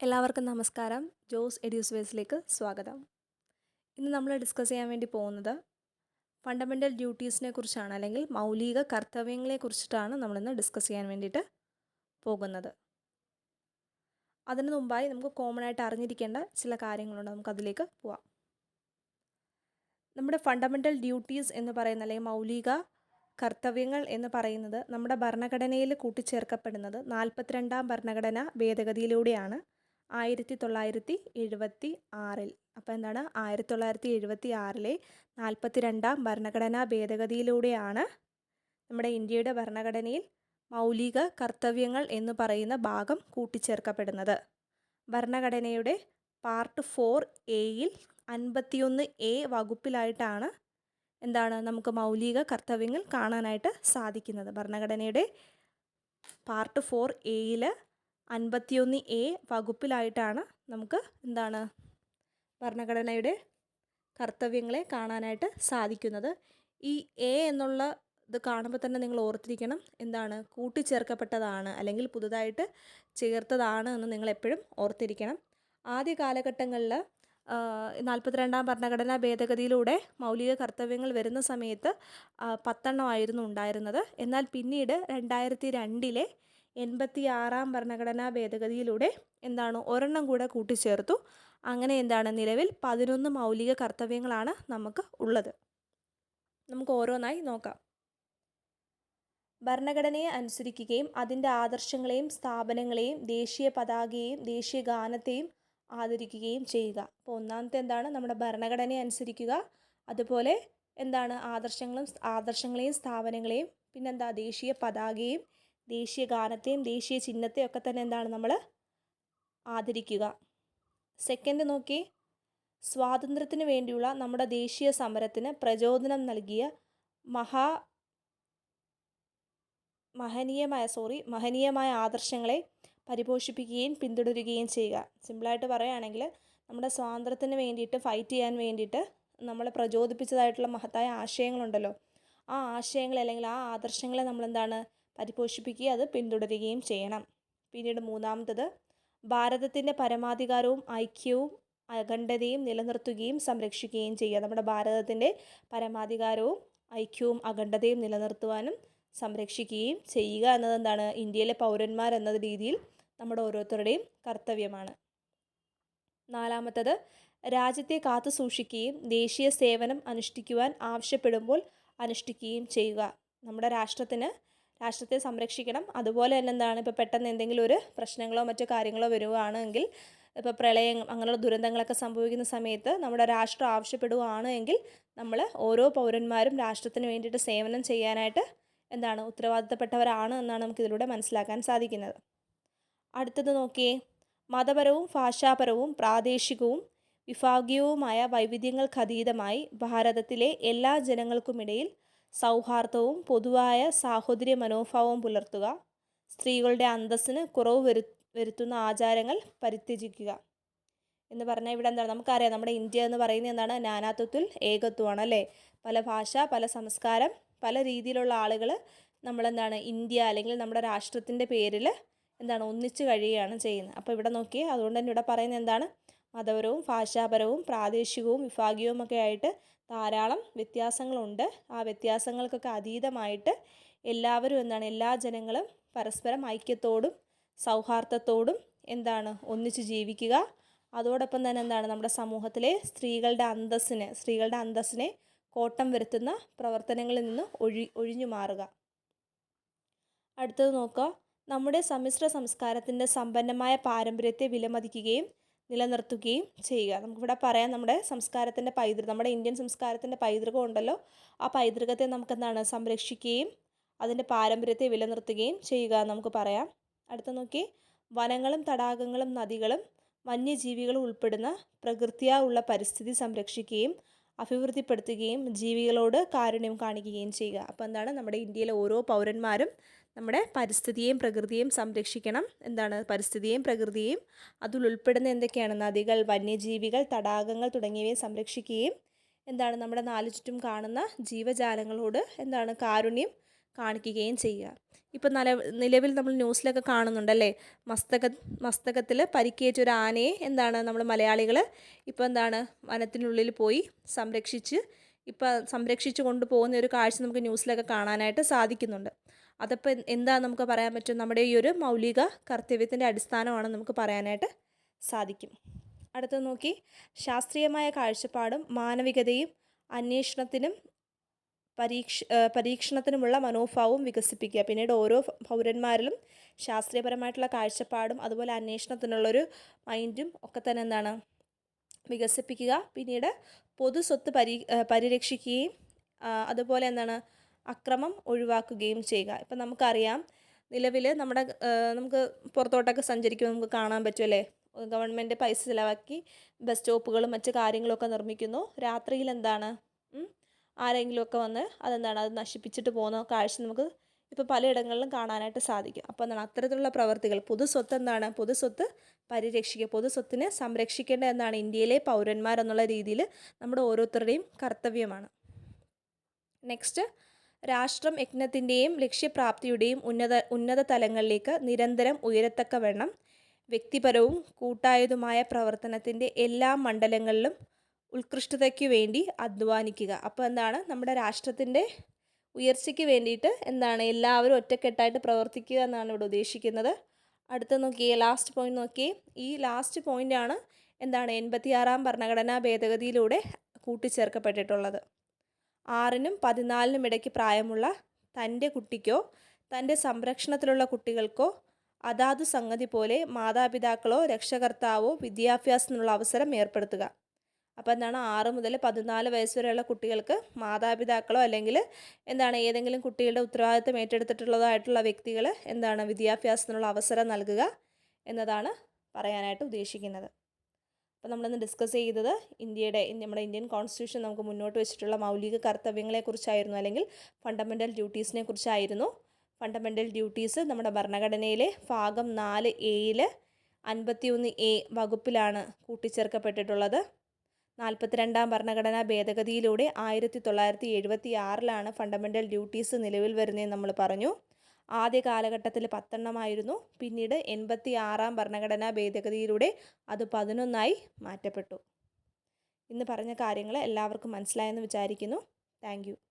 എല്ലാവർക്കും നമസ്കാരം. ജോസ് എഡ്യൂസ്വേഴ്സിലേക്ക് സ്വാഗതം. ഇന്ന് നമ്മൾ ഡിസ്കസ് ചെയ്യാൻ വേണ്ടി പോകുന്നത് ഫണ്ടമെന്റൽ ഡ്യൂട്ടീസിനെ കുറിച്ചാണ് അല്ലെങ്കിൽ മൗലിക കർത്തവ്യങ്ങളെ കുറിച്ചിട്ടാണ് നമ്മളിന്ന് ഡിസ്കസ് ചെയ്യാൻ വേണ്ടിയിട്ട് പോകുന്നത്. അതിനു മുമ്പായി നമുക്ക് കോമൺ ആയിട്ട് അറിഞ്ഞിരിക്കേണ്ട ചില കാര്യങ്ങളുണ്ട്. നമുക്ക് അതിലേക്ക് പോവാം. നമ്മുടെ ഫണ്ടമെന്റൽ ഡ്യൂട്ടീസ് എന്ന് പറയുന്ന അല്ലെങ്കിൽ മൗലിക കർത്തവ്യങ്ങൾ എന്ന് പറയുന്നത് നമ്മുടെ ഭരണഘടനയിൽ കൂട്ടിച്ചേർക്കപ്പെടുന്നത് നാൽപ്പത്തിരണ്ടാം ഭരണഘടന ഭേദഗതിയിലൂടെയാണ്. ആയിരത്തി തൊള്ളായിരത്തി എഴുപത്തി ആറിൽ അപ്പോൾ എന്താണ്? ആയിരത്തി തൊള്ളായിരത്തി എഴുപത്തി ആറിലെ നാൽപ്പത്തി രണ്ടാം ഭരണഘടനാ ഭേദഗതിയിലൂടെയാണ് നമ്മുടെ ഇന്ത്യയുടെ ഭരണഘടനയിൽ മൗലിക കർത്തവ്യങ്ങൾ എന്ന് പറയുന്ന ഭാഗം കൂട്ടിച്ചേർക്കപ്പെടുന്നത്. ഭരണഘടനയുടെ പാർട്ട് ഫോർ എയിൽ അൻപത്തിയൊന്ന് എ വകുപ്പിലായിട്ടാണ് എന്താണ് നമുക്ക് മൗലിക കർത്തവ്യങ്ങൾ കാണാനായിട്ട് സാധിക്കുന്നത്. ഭരണഘടനയുടെ പാർട്ട് ഫോർ എയിൽ അൻപത്തിയൊന്ന് എ വകുപ്പിലായിട്ടാണ് നമുക്ക് എന്താണ് ഭരണഘടനയുടെ കർത്തവ്യങ്ങളെ കാണാനായിട്ട് സാധിക്കുന്നത്. ഈ എ എന്നുള്ള ഇത് കാണുമ്പോൾ തന്നെ നിങ്ങൾ ഓർത്തിരിക്കണം എന്താണ് കൂട്ടിച്ചേർക്കപ്പെട്ടതാണ് അല്ലെങ്കിൽ പുതുതായിട്ട് ചേർത്തതാണ് എന്ന് നിങ്ങൾ എപ്പോഴും ഓർത്തിരിക്കണം. ആദ്യ കാലഘട്ടങ്ങളിൽ നാൽപ്പത്തിരണ്ടാം ഭരണഘടനാ ഭേദഗതിയിലൂടെ മൗലിക കർത്തവ്യങ്ങൾ വരുന്ന സമയത്ത് പത്തെണ്ണമായിരുന്നു ഉണ്ടായിരുന്നത്. എന്നാൽ പിന്നീട് രണ്ടായിരത്തി രണ്ടിലെ എൺപത്തി ആറാം ഭരണഘടനാ ഭേദഗതിയിലൂടെ എന്താണ് ഒരെണ്ണം കൂടെ കൂട്ടിച്ചേർത്തു. അങ്ങനെ എന്താണ് നിലവിൽ പതിനൊന്ന് മൗലിക കർത്തവ്യങ്ങളാണ് നമുക്ക് ഉള്ളത്. നമുക്ക് ഓരോന്നായി നോക്കാം. ഭരണഘടനയെ അനുസരിക്കുകയും അതിന്റെ ആദർശങ്ങളെയും സ്ഥാപനങ്ങളെയും ദേശീയ പതാകയെയും ദേശീയ ഗാനത്തെയും ആദരിക്കുകയും ചെയ്യുക. അപ്പോൾ ഒന്നാമത്തെ എന്താണ്? നമ്മുടെ ഭരണഘടനയെ അനുസരിക്കുക. അതുപോലെ എന്താണ്? ആദർശങ്ങളും ആദർശങ്ങളെയും സ്ഥാപനങ്ങളെയും പിന്നെന്താ? ദേശീയ പതാകയും ദേശീയ ഗാനത്തെയും ദേശീയ ചിഹ്നത്തെയും ഒക്കെ തന്നെ എന്താണ് നമ്മൾ ആദരിക്കുക. സെക്കൻഡ് നോക്കി സ്വാതന്ത്ര്യത്തിന് വേണ്ടിയുള്ള നമ്മുടെ ദേശീയ സമരത്തിന് പ്രചോദനം നൽകിയ മഹാ മഹനീയമായ സോറി മഹനീയമായ ആദർശങ്ങളെ പരിപോഷിപ്പിക്കുകയും പിന്തുടരുകയും ചെയ്യുക. സിമ്പിളായിട്ട് പറയുകയാണെങ്കിൽ നമ്മുടെ സ്വാതന്ത്ര്യത്തിന് വേണ്ടിയിട്ട് ഫൈറ്റ് ചെയ്യാൻ വേണ്ടിയിട്ട് നമ്മളെ പ്രചോദിപ്പിച്ചതായിട്ടുള്ള മഹത്തായ ആശയങ്ങളുണ്ടല്ലോ. ആ ആശയങ്ങളെ അല്ലെങ്കിൽ ആ ആദർശങ്ങളെ നമ്മളെന്താണ് പരിപോഷിപ്പിക്കുകയും അത് പിന്തുടരുകയും ചെയ്യണം. പിന്നീട് മൂന്നാമത്തത് ഭാരതത്തിന്റെ പരമാധികാരവും ഐക്യവും അഖണ്ഡതയും നിലനിർത്തുകയും സംരക്ഷിക്കുകയും ചെയ്യുക. നമ്മുടെ ഭാരതത്തിന്റെ പരമാധികാരവും ഐക്യവും അഖണ്ഡതയും നിലനിർത്തുവാനും സംരക്ഷിക്കുകയും ചെയ്യുക എന്നത് എന്താണ് ഇന്ത്യയിലെ പൗരന്മാർ എന്ന രീതിയിൽ നമ്മുടെ ഓരോരുത്തരുടെയും കർത്തവ്യമാണ്. നാലാമത്തത് രാജ്യത്തെ കാത്തു സൂക്ഷിക്കുകയും ദേശീയ സേവനം അനുഷ്ഠിക്കുവാൻ ആവശ്യപ്പെടുമ്പോൾ അനുഷ്ഠിക്കുകയും ചെയ്യുക. നമ്മുടെ രാഷ്ട്രത്തിന് രാഷ്ട്രത്തെ സംരക്ഷിക്കണം. അതുപോലെ തന്നെ എന്താണ് ഇപ്പോൾ പെട്ടെന്ന് എന്തെങ്കിലും ഒരു പ്രശ്നങ്ങളോ മറ്റു കാര്യങ്ങളോ വരുവാണെങ്കിൽ ഇപ്പോൾ പ്രളയം അങ്ങനെയുള്ള ദുരന്തങ്ങളൊക്കെ സംഭവിക്കുന്ന സമയത്ത് നമ്മുടെ രാഷ്ട്രം ആവശ്യപ്പെടുകയാണ് എങ്കിൽ നമ്മൾ ഓരോ പൗരന്മാരും രാഷ്ട്രത്തിന് വേണ്ടിയിട്ട് സേവനം ചെയ്യാനായിട്ട് എന്താണ് ഉത്തരവാദിത്തപ്പെട്ടവരാണ് എന്നാണ് നമുക്കിതിലൂടെ മനസ്സിലാക്കാൻ സാധിക്കുന്നത്. അടുത്തത് നോക്കിയേ മതപരവും ഭാഷാപരവും പ്രാദേശികവും വിഭാഗീയവുമായ വൈവിധ്യങ്ങൾക്കതീതമായി ഭാരതത്തിലെ എല്ലാ ജനങ്ങൾക്കുമിടയിൽ സൗഹാർദ്ദവും പൊതുവായ സാഹോദര്യ മനോഭാവവും പുലർത്തുക. സ്ത്രീകളുടെ അന്തസ്സിന് കുറവ് വരു വരുത്തുന്ന ആചാരങ്ങൾ പരിത്യജിക്കുക. എന്ന് പറഞ്ഞാൽ ഇവിടെ എന്താണ്? നമുക്കറിയാം നമ്മുടെ ഇന്ത്യ എന്ന് പറയുന്നത് എന്താണ്? നാനാത്വത്തിൽ ഏകത്വമാണ് അല്ലേ? പല ഭാഷ പല സംസ്കാരം പല രീതിയിലുള്ള ആളുകൾ നമ്മളെന്താണ്? ഇന്ത്യ അല്ലെങ്കിൽ നമ്മുടെ രാഷ്ട്രത്തിന്റെ പേരിൽ എന്താണ്? ഒന്നിച്ചു കഴിയുകയാണ് ചെയ്യുന്നത്. അപ്പോൾ ഇവിടെ നോക്കി അതുകൊണ്ട് തന്നെ ഇവിടെ പറയുന്നത് എന്താണ്? മതപരവും ഭാഷാപരവും പ്രാദേശികവും വിഭാഗീയവുമൊക്കെ ആയിട്ട് ധാരാളം വ്യത്യാസങ്ങളുണ്ട്. ആ വ്യത്യാസങ്ങൾക്കൊക്കെ അതീതമായിട്ട് എല്ലാവരും എന്താണ് എല്ലാ ജനങ്ങളും പരസ്പരം ഐക്യത്തോടും സൗഹാർദ്ദത്തോടും എന്താണ് ഒന്നിച്ച് ജീവിക്കുക. അതോടൊപ്പം തന്നെ എന്താണ് നമ്മുടെ സമൂഹത്തിലെ സ്ത്രീകളുടെ അന്തസ്സിന് സ്ത്രീകളുടെ അന്തസ്സിനെ കോട്ടം വരുത്തുന്ന പ്രവർത്തനങ്ങളിൽ നിന്ന് ഒഴി ഒഴിഞ്ഞു മാറുക. അടുത്തത് നോക്കുക. നമ്മുടെ സമ്മിശ്ര സംസ്കാരത്തിന്റെ സമ്പന്നമായ പാരമ്പര്യത്തെ വിലമതിക്കുകയും നിലനിർത്തുകയും ചെയ്യുക. നമുക്കിവിടെ പറയാം നമ്മുടെ സംസ്കാരത്തിന്റെ പൈതൃകം നമ്മുടെ ഇന്ത്യൻ സംസ്കാരത്തിന്റെ പൈതൃകം ഉണ്ടല്ലോ. ആ പൈതൃകത്തെ നമുക്ക് എന്താണ് സംരക്ഷിക്കുകയും അതിന്റെ പാരമ്പര്യത്തെ വിലനിർത്തുകയും ചെയ്യുക നമുക്ക് പറയാം. അടുത്ത നോക്കി വനങ്ങളും തടാകങ്ങളും നദികളും വന്യജീവികളും ഉൾപ്പെടുന്ന പ്രകൃതിയാ ഉള്ള പരിസ്ഥിതി സംരക്ഷിക്കുകയും അഭിവൃദ്ധിപ്പെടുത്തുകയും ജീവികളോട് കാരുണ്യം കാണിക്കുകയും ചെയ്യുക. അപ്പോൾ എന്താണ്? നമ്മുടെ ഇന്ത്യയിലെ ഓരോ പൗരന്മാരും നമ്മുടെ പരിസ്ഥിതിയെയും പ്രകൃതിയെയും സംരക്ഷിക്കണം. എന്താണ്? പരിസ്ഥിതിയെയും പ്രകൃതിയെയും അതിൽ ഉൾപ്പെടുന്ന എന്തൊക്കെയാണ്? നദികൾ വന്യജീവികൾ തടാകങ്ങൾ തുടങ്ങിയവയെ സംരക്ഷിക്കുകയും എന്താണ്? നമ്മുടെ നാലു ചുറ്റും കാണുന്ന ജീവജാലങ്ങളോട് എന്താണ്? കാരുണ്യം കാണിക്കുകയും ചെയ്യുക. ഇപ്പം നില നിലവിൽ നമ്മൾ ന്യൂസിലൊക്കെ കാണുന്നുണ്ടല്ലേ? മസ്തക മസ്തകത്തിൽ പരിക്കേറ്റ ഒരു ആനയെ എന്താണ്? നമ്മൾ മലയാളികൾ ഇപ്പോൾ എന്താണ്? വനത്തിനുള്ളിൽ പോയി സംരക്ഷിച്ച് ഇപ്പം സംരക്ഷിച്ചു കൊണ്ടുപോകുന്ന ഒരു കാഴ്ച നമുക്ക് ന്യൂസിലൊക്കെ കാണാനായിട്ട് സാധിക്കുന്നുണ്ട്. അതപ്പോൾ എന്താ നമുക്ക് പറയാൻ പറ്റും? നമ്മുടെ ഈ ഒരു മൗലിക കർത്തവ്യത്തിന്റെ അടിസ്ഥാനമാണ് നമുക്ക് പറയാനായിട്ട് സാധിക്കും. അടുത്തത് നോക്കി. ശാസ്ത്രീയമായ കാഴ്ചപ്പാടും മാനവികതയും അന്വേഷണത്തിനും പരീക്ഷ പരീക്ഷണത്തിനുമുള്ള മനോഭാവവും വികസിപ്പിക്കുക. പിന്നീട് ഓരോ പൗരന്മാരിലും ശാസ്ത്രീയപരമായിട്ടുള്ള കാഴ്ചപ്പാടും അതുപോലെ അന്വേഷണത്തിനുള്ളൊരു മൈൻഡും ഒക്കെ തന്നെ എന്താണ്? വികസിപ്പിക്കുക. പിന്നീട് പൊതു സ്വത്ത് പരി പരിരക്ഷിക്കുകയും അതുപോലെ എന്താണ്? അക്രമം ഒഴിവാക്കുകയും ചെയ്യുക. ഇപ്പം നമുക്കറിയാം നിലവിൽ നമ്മുടെ നമുക്ക് പുറത്തോട്ടൊക്കെ സഞ്ചരിക്കുമ്പോൾ നമുക്ക് കാണാൻ പറ്റുമല്ലേ ഗവൺമെന്റ് പൈസ ചിലവാക്കി ബസ് സ്റ്റോപ്പുകളും മറ്റു കാര്യങ്ങളൊക്കെ നിർമ്മിക്കുന്നു. രാത്രിയിൽ എന്താണ്? ആരെങ്കിലുമൊക്കെ വന്ന് അതെന്താണ്? അത് നശിപ്പിച്ചിട്ട് പോകുന്ന കാഴ്ച നമുക്ക് ഇപ്പോൾ പലയിടങ്ങളിലും കാണാനായിട്ട് സാധിക്കും. അപ്പോൾ എന്താണ്? അത്തരത്തിലുള്ള പ്രവർത്തികൾ പൊതു സ്വത്ത് എന്താണ്? പൊതു സ്വത്ത് പരിരക്ഷിക്കുക പൊതു സ്വത്തിനെ സംരക്ഷിക്കേണ്ട എന്നാണ് ഇന്ത്യയിലെ പൗരന്മാരെന്നുള്ള രീതിയിൽ നമ്മുടെ ഓരോരുത്തരുടെയും കർത്തവ്യമാണ്. നെക്സ്റ്റ് രാഷ്ട്രം യജ്ഞത്തിന്റെയും ലക്ഷ്യപ്രാപ്തിയുടെയും ഉന്നത ഉന്നത തലങ്ങളിലേക്ക് നിരന്തരം ഉയരത്തക്കവണ്ണം വ്യക്തിപരവും കൂട്ടായതുമായ പ്രവർത്തനത്തിന്റെ എല്ലാ മണ്ഡലങ്ങളിലും ഉത്കൃഷ്ടതയ്ക്ക് വേണ്ടി അധ്വാനിക്കുക. അപ്പോൾ എന്താണ്? നമ്മുടെ രാഷ്ട്രത്തിന്റെ ഉയർച്ചയ്ക്ക് വേണ്ടിയിട്ട് എന്താണ്? എല്ലാവരും ഒറ്റക്കെട്ടായിട്ട് പ്രവർത്തിക്കുക എന്നാണ് ഇവിടെ ഉദ്ദേശിക്കുന്നത്. അടുത്ത നോക്കിയേ ലാസ്റ്റ് പോയിന്റ് നോക്കിയേ. ഈ ലാസ്റ്റ് പോയിന്റാണ് എന്താണ്? എൺപത്തിയാറാം ഭരണഘടനാ ഭേദഗതിയിലൂടെ കൂട്ടിച്ചേർക്കപ്പെട്ടിട്ടുള്ളത്. ആറിനും പതിനാലിനും ഇടയ്ക്ക് പ്രായമുള്ള തന്റെ കുട്ടിക്കോ തന്റെ സംരക്ഷണത്തിലുള്ള കുട്ടികൾക്കോ അതാതു സംഗതി പോലെ മാതാപിതാക്കളോ രക്ഷകർത്താവോ വിദ്യാഭ്യാസത്തിനുള്ള അവസരം ഏർപ്പെടുത്തുക. അപ്പോൾ എന്താണ് ആറ് മുതൽ പതിനാല് വയസ്സ് വരെയുള്ള കുട്ടികൾക്ക് മാതാപിതാക്കളോ അല്ലെങ്കിൽ എന്താണ് ഏതെങ്കിലും കുട്ടികളുടെ ഉത്തരവാദിത്തം ഏറ്റെടുത്തിട്ടുള്ളതായിട്ടുള്ള വ്യക്തികൾ എന്താണ് വിദ്യാഭ്യാസത്തിനുള്ള അവസരം നൽകുക എന്നതാണ് പറയാനായിട്ട് ഉദ്ദേശിക്കുന്നത്. അപ്പോൾ നമ്മളിന്ന് ഡിസ്കസ് ചെയ്തത് ഇന്ത്യയുടെ നമ്മുടെ ഇന്ത്യൻ കോൺസ്റ്റിറ്റ്യൂഷൻ നമുക്ക് മുന്നോട്ട് വെച്ചിട്ടുള്ള മൗലിക കർത്തവ്യങ്ങളെക്കുറിച്ചായിരുന്നു. അല്ലെങ്കിൽ ഫണ്ടമെന്റൽ ഡ്യൂട്ടീസിനെ കുറിച്ചായിരുന്നു ഫണ്ടമെന്റൽ ഡ്യൂട്ടീസ് നമ്മുടെ ഭരണഘടനയിലെ ഭാഗം നാല് എയിൽ അൻപത്തിയൊന്ന് എ വകുപ്പിലാണ് കൂട്ടിച്ചേർക്കപ്പെട്ടിട്ടുള്ളത്. നാൽപ്പത്തിരണ്ടാം ഭരണഘടനാ ഭേദഗതിയിലൂടെ ആയിരത്തി തൊള്ളായിരത്തി എഴുപത്തി ആറിലാണ് ഫണ്ടമെന്റൽ ഡ്യൂട്ടീസ് നിലവിൽ വരുന്നതെന്ന് നമ്മൾ പറഞ്ഞു. ആദ്യ കാലഘട്ടത്തിൽ പത്തെണ്ണമായിരുന്നു. പിന്നീട് എൺപത്തി ആറാം ഭരണഘടനാ ഭേദഗതിയിലൂടെ അത് പതിനൊന്നായി മാറ്റപ്പെട്ടു. ഇന്ന് പറഞ്ഞ കാര്യങ്ങൾ എല്ലാവർക്കും മനസ്സിലായെന്ന് വിചാരിക്കുന്നു. താങ്ക്